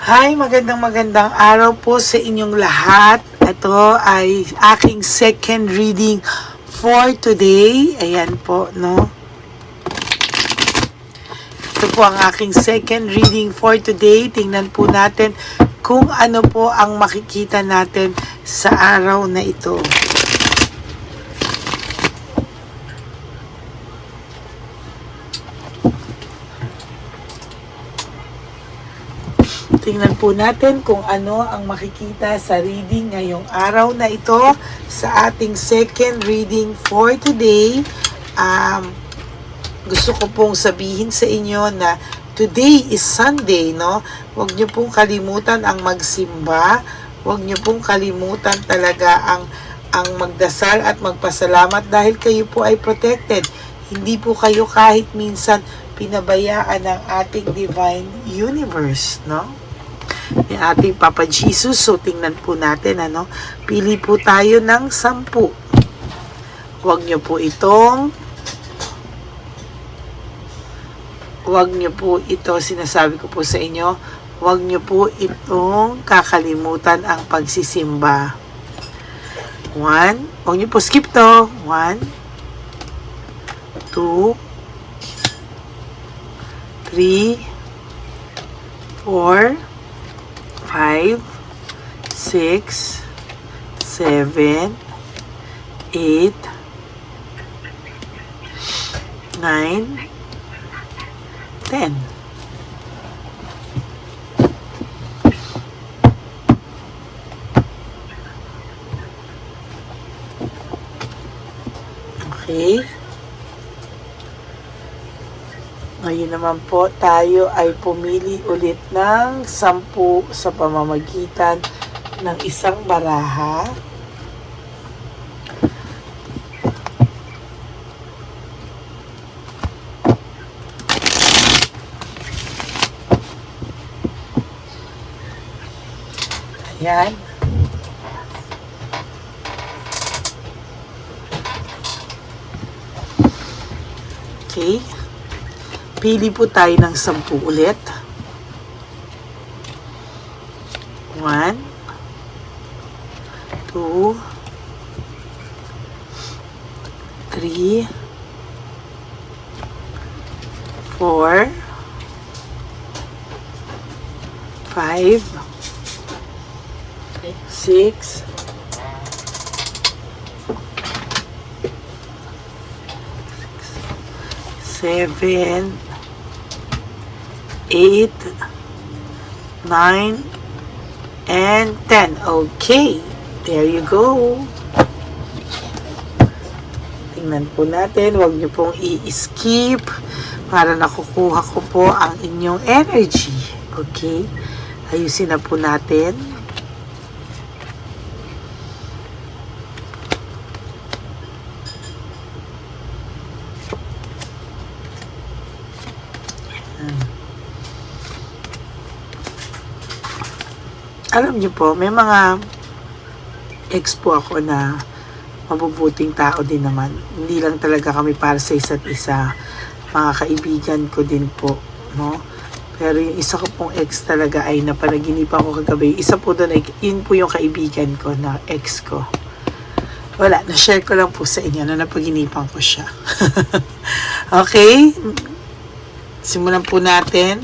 Hi, magandang magandang araw po sa inyong lahat. Ito ay aking second reading for today. Ayan po, no? Ito po ang aking second reading for today. Tingnan po natin kung ano po ang makikita natin sa araw na ito. Tingnan po natin kung ano ang makikita sa reading ngayong araw na ito sa ating second reading for today. Um, gusto ko pong sabihin sa inyo na today is Sunday, no? Huwag niyo pong kalimutan ang magsimba. Huwag niyo pong kalimutan talaga ang ang magdasal at magpasalamat dahil kayo po ay protected. Hindi po kayo kahit minsan pinabayaan ng ating divine universe, no? Ni ating Papa Jesus. So, tingnan po natin, ano? Pili po tayo ng sampu. Huwag niyo po itong Huwag niyo po ito, sinasabi ko po sa inyo, huwag niyo po itong kakalimutan ang pagsisimba. One, huwag niyo po skip to. One, two, three, four, five, six, seven, eight, nine, ten. Okay. Ngayon naman po tayo ay pumili ulit ng sampu sa pamamagitan ng isang baraha. Ayan. Okay. Pili po tayo ng sampu ulit. One. Two. Three. Four. Five. Six. Seven. Eight, nine, and 10. Okay, there you go. Tingnan po natin, huwag niyo pong i-skip para nakukuha ko po ang inyong energy. Okay, ayusin na po natin. Alam niyo po, may mga ex po ako na mabubuting tao din naman. Hindi lang talaga kami para sa isa't isa. Mga kaibigan ko din po, no? Pero yung isa ko pong ex talaga ay napanaginipan ko kagabi. Isa po doon ay, yun po yung kaibigan ko na ex ko. Wala, na-share ko lang po sa inyo na napaginipan ko siya. okay? Simulan po natin.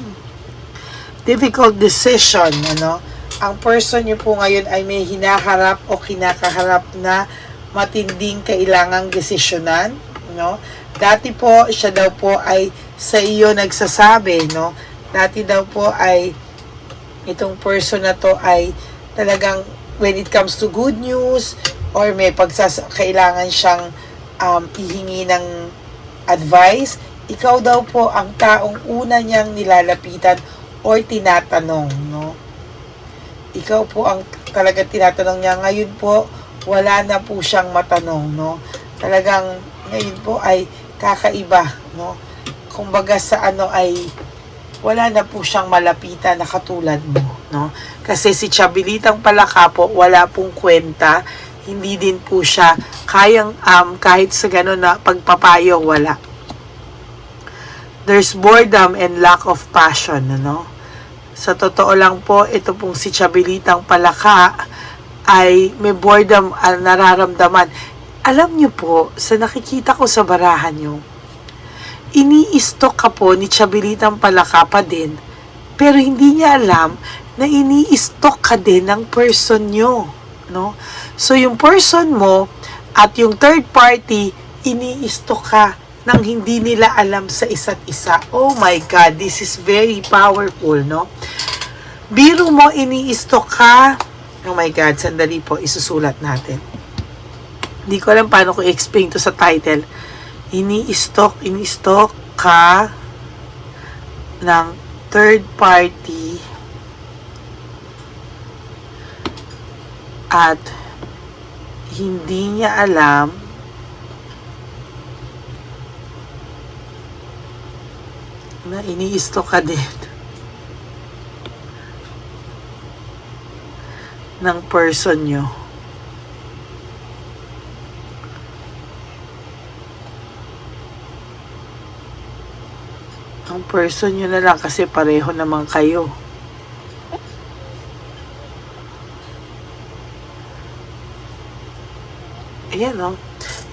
Difficult decision, ano? Ang person niyo po ngayon ay may hinaharap o kinakaharap na matinding kailangang desisyonan, no? Dati po, siya daw po ay sa iyo nagsasabi, no? Dati daw po ay itong person na to ay talagang when it comes to good news or may pagsas kailangan siyang um, ihingi ng advice, ikaw daw po ang taong una niyang nilalapitan or tinatanong, no? Ikaw po ang talaga tinatanong niya. Ngayon po, wala na po siyang matanong, no? Talagang ngayon po ay kakaiba, no? Kumbaga sa ano ay wala na po siyang malapitan na katulad mo, no? Kasi si Chabilitang Palaka po, wala pong kwenta, hindi din po siya kayang um, kahit sa gano'n na pagpapayo, wala. There's boredom and lack of passion, ano? Sa totoo lang po, ito pong si Chabilitang Palaka ay may boredom ang nararamdaman. Alam niyo po, sa nakikita ko sa barahan niyo, ini-stock ka po ni Chabilitang Palaka pa din, pero hindi niya alam na ini-stock ka din ng person niyo. No? So, yung person mo at yung third party, ini-stock ka nang hindi nila alam sa isa't isa. Oh my God, this is very powerful, no? Biro mo, ini-stock ka. Oh my God, sandali po, isusulat natin. Hindi ko alam paano ko i-explain to sa title. Ini-stock, ini-stock ka ng third party at hindi niya alam na ini-stock ka din ng person nyo. Ang person nyo na lang kasi pareho naman kayo. Ayan o.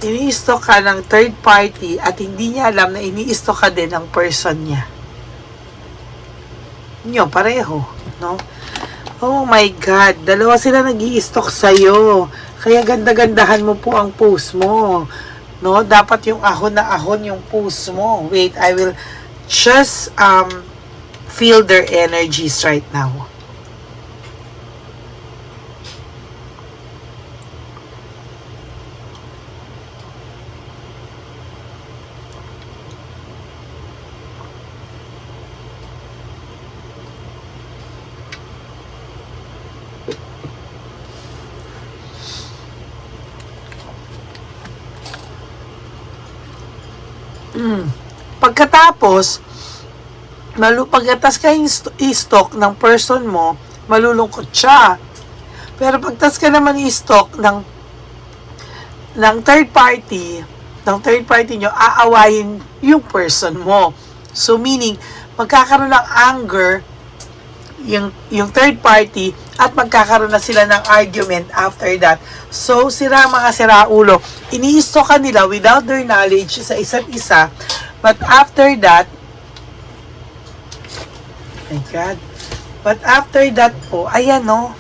Ini-stock ka ng third party at hindi niya alam na ini-stock ka din ng person niya. Nyo, pareho. No? Oh my God, dalawa sila nag stock sa'yo. Kaya ganda-gandahan mo po ang post mo. No, dapat yung ahon na ahon yung post mo. Wait, I will just um feel their energies right now. Mm. Pagkatapos, malu pagkatas ka i-stock ng person mo, malulungkot siya. Pero pagtas ka naman i-stock ng ng third party, ng third party nyo, aawayin yung person mo. So, meaning, magkakaroon ng anger yung, yung third party at magkakaroon na sila ng argument after that. So, sira mga siraulo, ini-stock ka nila without their knowledge sa isa't isa. But after that, my God, but after that po, ayan no,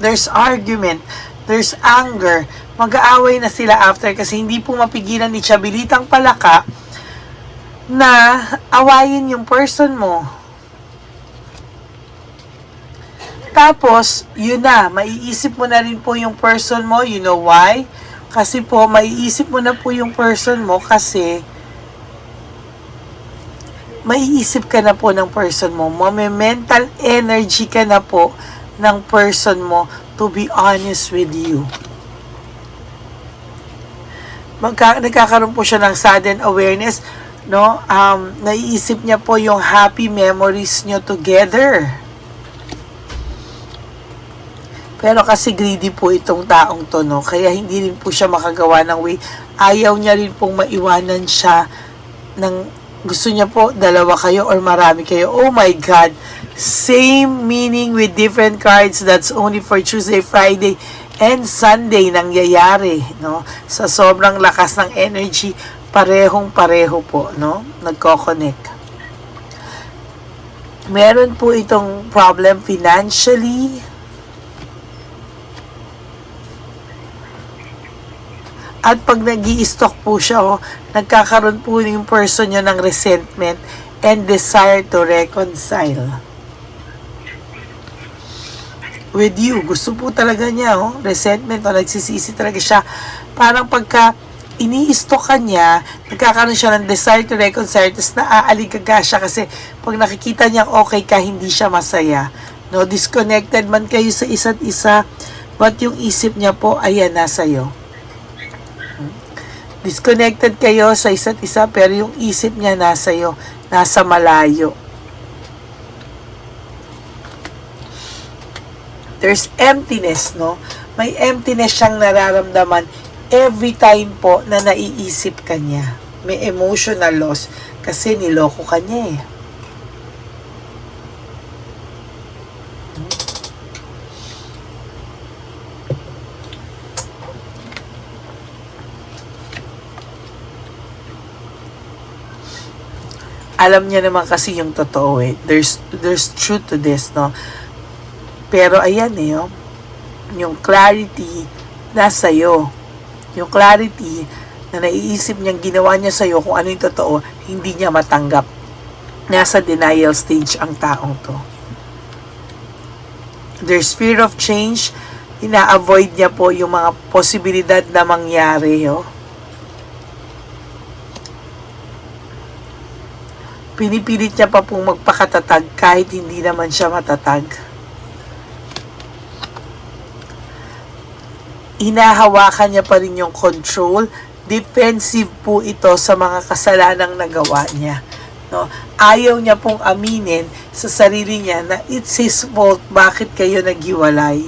there's argument, there's anger, mag-aaway na sila after kasi hindi po mapigilan ni Chabilitang Palaka na awayin yung person mo. Tapos, yun na, maiisip mo na rin po yung person mo, you know why? Kasi po, maiisip mo na po yung person mo kasi maiisip ka na po ng person mo. May mental energy ka na po ng person mo to be honest with you. Magka, nagkakaroon po siya ng sudden awareness, no? Um, naiisip niya po yung happy memories nyo together. Pero kasi greedy po itong taong to, no? Kaya hindi rin po siya makagawa ng way. Ayaw niya rin pong maiwanan siya ng gusto niya po dalawa kayo or marami kayo. Oh my God! Same meaning with different cards. That's only for Tuesday, Friday, and Sunday nangyayari, no? Sa sobrang lakas ng energy, parehong pareho po, no? Nagko-connect. Meron po itong problem financially, At pag nag stock po siya, oh, nagkakaroon po yung person nyo ng resentment and desire to reconcile. With you, gusto po talaga niya, oh, resentment o nagsisisi talaga siya. Parang pagka ini-stock ka niya, nagkakaroon siya ng desire to reconcile, tapos naaaligaga siya kasi pag nakikita niya okay ka, hindi siya masaya. No, disconnected man kayo sa isa't isa, but yung isip niya po, ayan, nasa iyo disconnected kayo sa isa't isa pero yung isip niya nasa iyo, nasa malayo. There's emptiness, no? May emptiness siyang nararamdaman every time po na naiisip ka niya. May emotional loss kasi niloko ka niya eh. Alam niya naman kasi yung totoo eh. There's, there's truth to this, no? Pero ayan eh, oh, yung clarity nasa iyo. Yung clarity na naiisip niyang ginawa niya sa'yo kung ano yung totoo, hindi niya matanggap. Nasa denial stage ang taong to. There's fear of change. Ina-avoid niya po yung mga posibilidad na mangyari. Oh. Pinipilit niya pa pong magpakatatag kahit hindi naman siya matatag. hinahawakan niya pa rin yung control. Defensive po ito sa mga kasalanang nagawa niya. No? Ayaw niya pong aminin sa sarili niya na it's his fault bakit kayo naghiwalay.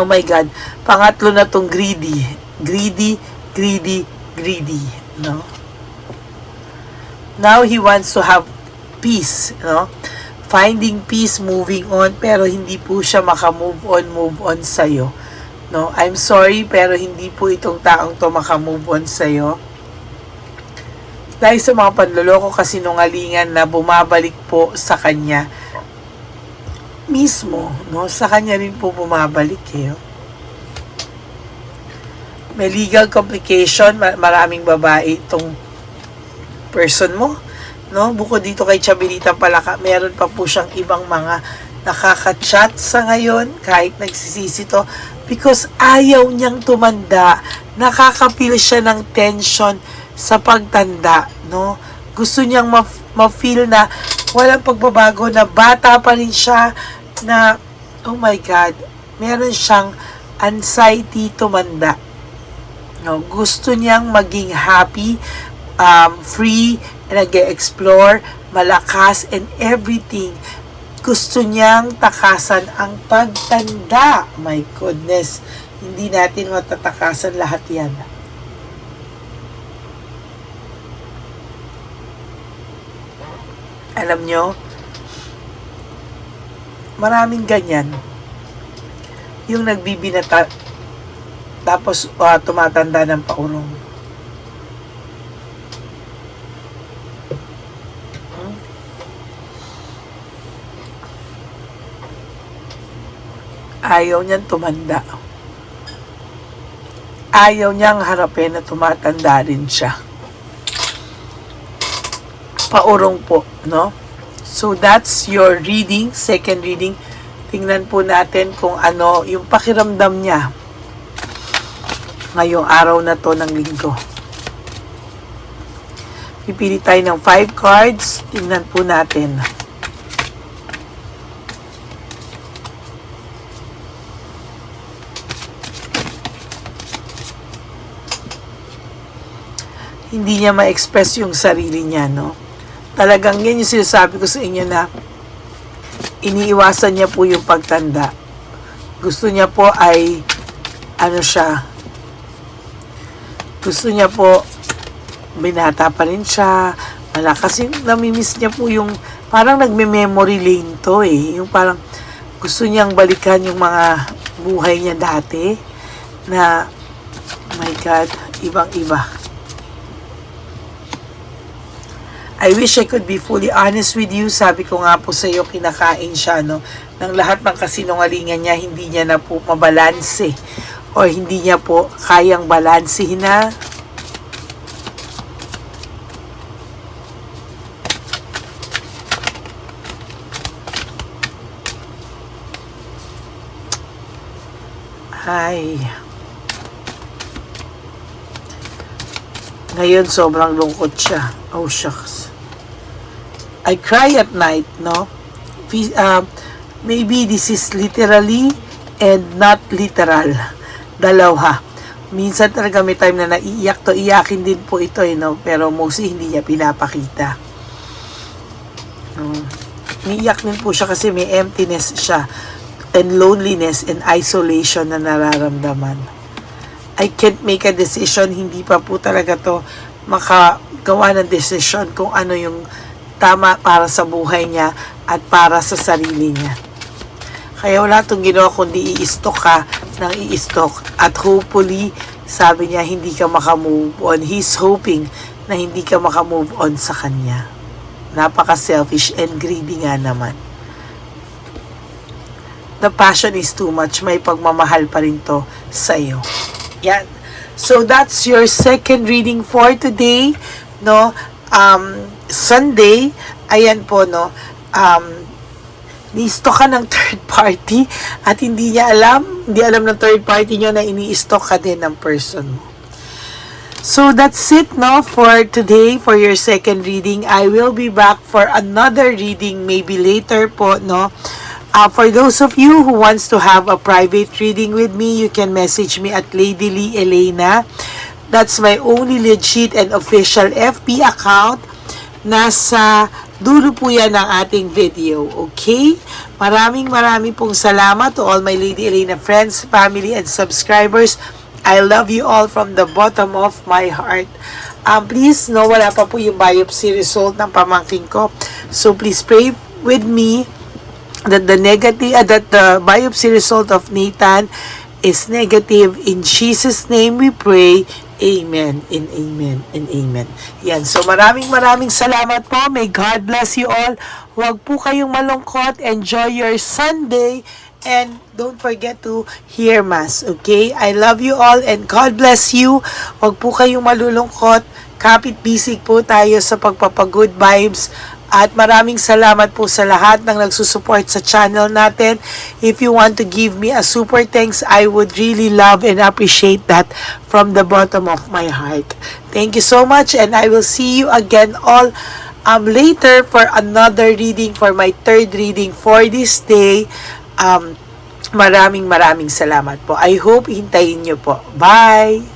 Oh my God. Pangatlo na tong greedy. Greedy, greedy, greedy. No? Now he wants to have peace. No? Finding peace, moving on, pero hindi po siya maka-move on, move on sa'yo. No, I'm sorry pero hindi po itong taong to makamove on sa'yo. Dahil sa mga panloloko kasinungalingan na bumabalik po sa kanya mismo, no? Sa kanya rin po bumabalik eh. oh. May legal complication, ma- maraming babae itong person mo, no? Bukod dito kay Chabilita Palaka, meron pa po siyang ibang mga nakaka-chat sa ngayon kahit nagsisisi to because ayaw niyang tumanda. Nakakapil siya ng tension sa pagtanda, no? Gusto niyang ma- ma-feel na walang pagbabago, na bata pa rin siya, na, oh my God, meron siyang anxiety tumanda. No, gusto niyang maging happy, um, free, nag-explore, malakas, and everything gusto niyang takasan ang pagtanda. My goodness, hindi natin matatakasan lahat yan. Alam nyo, maraming ganyan. Yung nagbibinata, tapos uh, tumatanda ng paurong. Ayaw niyang tumanda. Ayaw niyang harapin na tumatanda rin siya. Paurong po, no? So that's your reading, second reading. Tingnan po natin kung ano yung pakiramdam niya ngayong araw na to ng linggo. Pipili tayo ng 5 cards. Tingnan po natin. Hindi niya ma-express yung sarili niya, no? Talagang yan yung sinasabi ko sa inyo na iniiwasan niya po yung pagtanda. Gusto niya po ay ano siya gusto niya po binata pa rin siya wala kasi namimiss niya po yung parang nagme-memory lane to eh yung parang gusto niyang balikan yung mga buhay niya dati na oh my god ibang I wish I could be fully honest with you. Sabi ko nga po sa iyo, kinakain siya, no? Ng lahat ng kasinungalingan niya, hindi niya na po mabalanse. O hindi niya po kayang balansihin na. Ay. Ngayon, sobrang lungkot siya. Oh, shucks. I cry at night, no? Uh, maybe this is literally and not literal. Dalawa. Minsan talaga may time na naiiyak to, iyakin din po ito, eh, no? Pero mostly hindi niya pinapakita. Um, Umiiyak din po siya kasi may emptiness siya and loneliness and isolation na nararamdaman. I can't make a decision, hindi pa po talaga to makagawa ng decision kung ano yung tama para sa buhay niya at para sa sarili niya. Kaya wala itong ginawa kundi i-stock ka ng i-stock at hopefully sabi niya hindi ka makamove on. He's hoping na hindi ka makamove on sa kanya. Napaka-selfish and greedy nga naman. The passion is too much. May pagmamahal pa rin to sa'yo. Yan. So, that's your second reading for today. No? Um, Sunday. Ayan po, no? Um, ni-stock ka ng third party at hindi niya alam, hindi alam ng third party niyo na ini-stock ka din ng person mo. So that's it no for today for your second reading. I will be back for another reading maybe later po no. Uh, for those of you who wants to have a private reading with me, you can message me at Lady Lee Elena. That's my only legit and official FB account. Nasa dulo po yan ng ating video, okay? Maraming maraming pong salamat to all my Lady Elena friends, family, and subscribers. I love you all from the bottom of my heart. Um, please, no, wala pa po yung biopsy result ng pamangking ko. So, please pray with me that the negative, uh, that the biopsy result of Nathan is negative. In Jesus' name we pray. Amen and amen and amen. Yan. So maraming maraming salamat po. May God bless you all. Huwag po kayong malungkot. Enjoy your Sunday. And don't forget to hear Mass. Okay? I love you all and God bless you. Huwag po kayong malulungkot. Kapit bisig po tayo sa pagpapagood vibes. At maraming salamat po sa lahat ng nagsusupport sa channel natin. If you want to give me a super thanks, I would really love and appreciate that from the bottom of my heart. Thank you so much and I will see you again all um, later for another reading, for my third reading for this day. Um, maraming maraming salamat po. I hope hintayin nyo po. Bye!